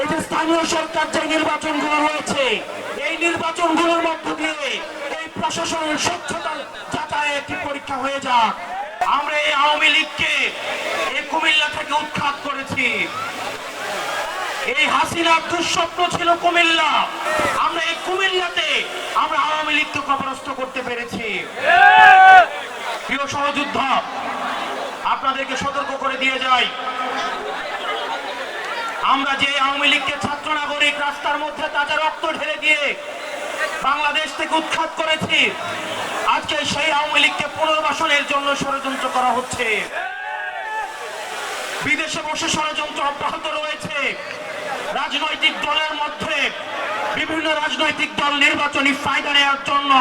এই স্থানীয় সরকার যে নির্বাচনগুলো রয়েছে, এই নির্বাচনগুলোর মধ্য দিয়ে এই প্রশাসনের স্বচ্ছতা যাচাই একটি পরীক্ষা হয়ে যাক। আমরা এই আওয়ামী লীগকে এই কুমিল্লা থেকে উৎখাত করেছি। এই হাসিনার দুঃস্বপ্ন ছিল কুমিল্লা। আমরা এই কুমিল্লাতে আমরা আওয়ামী লীগকে কবরস্থ করতে পেরেছি। প্রিয় সহযোদ্ধা, আপনাদেরকে সতর্ক করে দিয়ে যাই। আমরা যে আওয়ামী লীগকে ছাত্র নাগরিক রাস্তার মধ্যে তাজা রক্ত ঢেলে দিয়ে বাংলাদেশ থেকে উৎখাত করেছি, আজকে সেই আওয়ামী লীগকে পুনর্বাসনের জন্য ষড়যন্ত্র করা হচ্ছে। বিদেশে বসে ষড়যন্ত্র অব্যাহত রয়েছে। রাজনৈতিক দলের মধ্যে বিভিন্ন রাজনৈতিক দল নির্বাচনী ফায়দা নেওয়ার জন্য,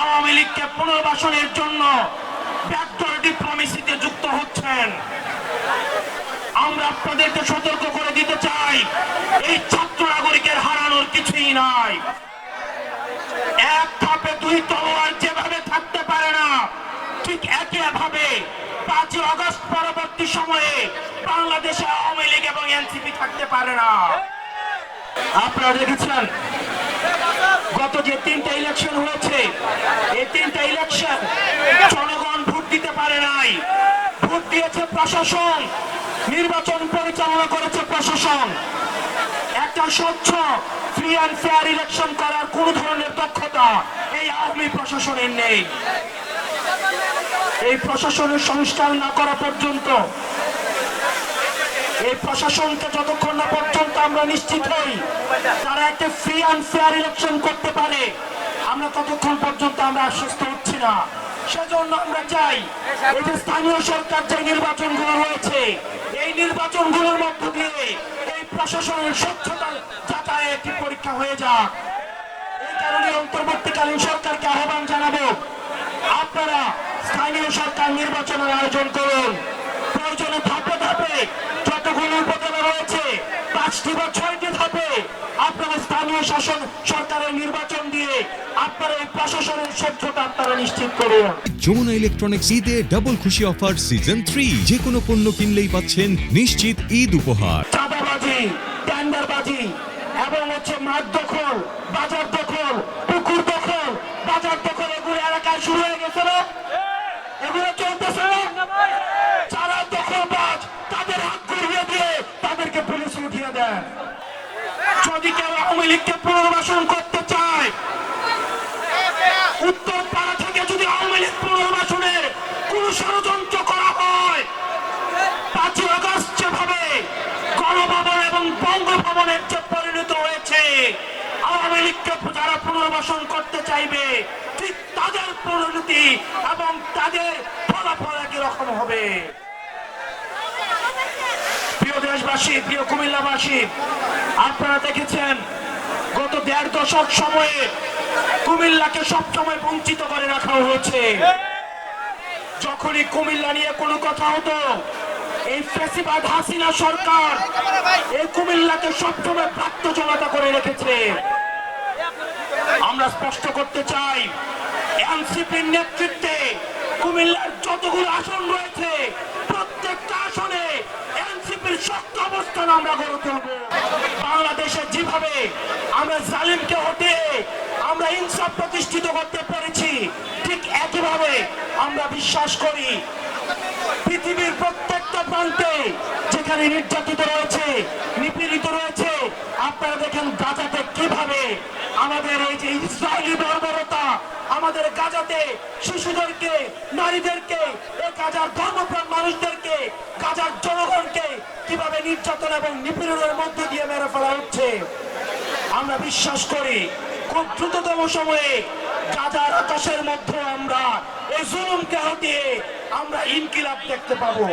আওয়ামী লীগকে পুনর্বাসনের জন্য ব্যাকডোর ডিপ্লোমেসিতে যুক্ত হচ্ছেন। আমরা আপনাদেরকে সতর্ক করে দিতে চাই। এই ছাত্র নাগরিকের হারানোর কিছুই নাই। এক ধাপে দুই তলোয়ার যেভাবে থাকতে পারে না, ঠিক একইভাবে পাঁচই অগস্ট পরবর্তী সময়ে বাংলাদেশে আওয়ামী লীগ এবং এনসিপি থাকতে পারে না। আপনারা দেখেছেন, গত যে তিনটা ইলেকশন হয়েছে, এই তিনটা ইলেকশন জনগণ ভোট দিতে পারে নাই। ভোট দিয়েছে প্রশাসন নির্বাচন পরিচালনা করেছে প্রশাসন। একটা স্বচ্ছ ফ্রি অ্যান্ড ফেয়ার ইলেকশন করার কোন ধরনের দক্ষতা এই আওয়ামী প্রশাসনের নেই। এই প্রশাসনের সংস্কার না করা পর্যন্ত, এই প্রশাসনকে যতক্ষণ না পর্যন্ত আমরা নিশ্চিত হই, তারা একটা ফ্রি অ্যান্ড ফেয়ার ইলেকশন করতে পারে, আমরা ততক্ষণ পর্যন্ত আমরা আশ্বস্ত হচ্ছি না। সেজন্য আমরা চাই, এই যে স্থানীয় সরকার যে নির্বাচনগুলো রয়েছে নির্বাচনগুলোর মধ্য দিয়ে এই প্রশাসনের স্বচ্ছতা যাচাই একটি পরীক্ষা হয়ে যাক। এই কারণে অন্তর্বর্তীকালীন সরকারকে আহ্বান জানাব, আপনারা স্থানীয় সরকার নির্বাচনের আয়োজন করুন। প্রয়োজনে ধাপে ধাপে যতগুলো পাঁচটি বা ছয়টি ধাপে আপনারা স্থানীয় শাসন সরকারের নির্বাচন দিয়ে আপনারা এই প্রশাসনের স্বচ্ছতা আপনারা নিশ্চিত করুন। যমুনা ইলেকট্রনিক্স ঈদে ডাবল খুশি অফার সিজন থ্রি যে কোনো পণ্য কিনলেই পাচ্ছেন নিশ্চিত ঈদ উপহার। চাঁদাবাজি টেন্ডারবাজি এবং হচ্ছে মাঠ দখল বাজার দখল পুকুর দখল বাজার দখল এগুলো এলাকায় শুরু হয়ে গেছে যদি আওয়ামী লীগকে পুনর্বাসন করতে চায়। উত্তর পাড়া থেকে যদি আওয়ামী লীগ পুনর্বাসনের কোন ষড়যন্ত্র করা হয়, পাঁচই আগস্ট যেভাবে গণভবন এবং বঙ্গভবনের যে পরিণত হয়েছে, আওয়ামী লীগকে যারা পুনর্বাসন করতে চাইবে, ঠিক তাদের পরিণতি এবং তাদের ফলাফল একই রকম হবে। দেশবাসী প্রিয় কুমিল্লাবাসী, আপনারা দেখেছেন গত দেড় দশক সময়ে কুমিল্লাকে সবসময় বঞ্চিত করে রাখা হয়েছে। যখনই কুমিল্লা নিয়ে কোনো কথা হতো, এই ফেসিবাদ হাসিনা সরকার এই কুমিল্লাকে সবসময় প্রাপ্ত জমাতা করে রেখেছে। আমরা স্পষ্ট করতে চাই, এনসিপির নেতৃত্বে কুমিল্লার যতগুলো আসন রয়েছে শক্ত অবস্থান আমরা গড়ে তুলব। বাংলাদেশে যেভাবে আমরা জালিমকে হতে আমরা ইনসাফ প্রতিষ্ঠিত করতে পেরেছি, ঠিক একইভাবে আমরা বিশ্বাস করি পৃথিবীর প্রত্যেকটা প্রান্তে যেখানে নির্যাতিত রয়েছে, নিপীড়িত রয়েছে, আপনারা দেখেন গাজাতে কীভাবে আমাদের এই যে ইসরায়েলি বর্বরতা, আমাদের গাজাতে শিশুদেরকে, নারীদেরকে, এই গাজার ধর্মপ্রাণ মানুষদেরকে, গাজার জনগণকে কীভাবে নির্যাতন এবং নিপীড়নের মধ্যে দিয়ে মেরে ফেলা হচ্ছে? আমরা বিশ্বাস করি, খুব দ্রুততম সময়ে গাজার আকাশের মধ্যে আমরা এই জুলুমকে হটিয়ে আমরা ইনকিলাব দেখতে পাবো।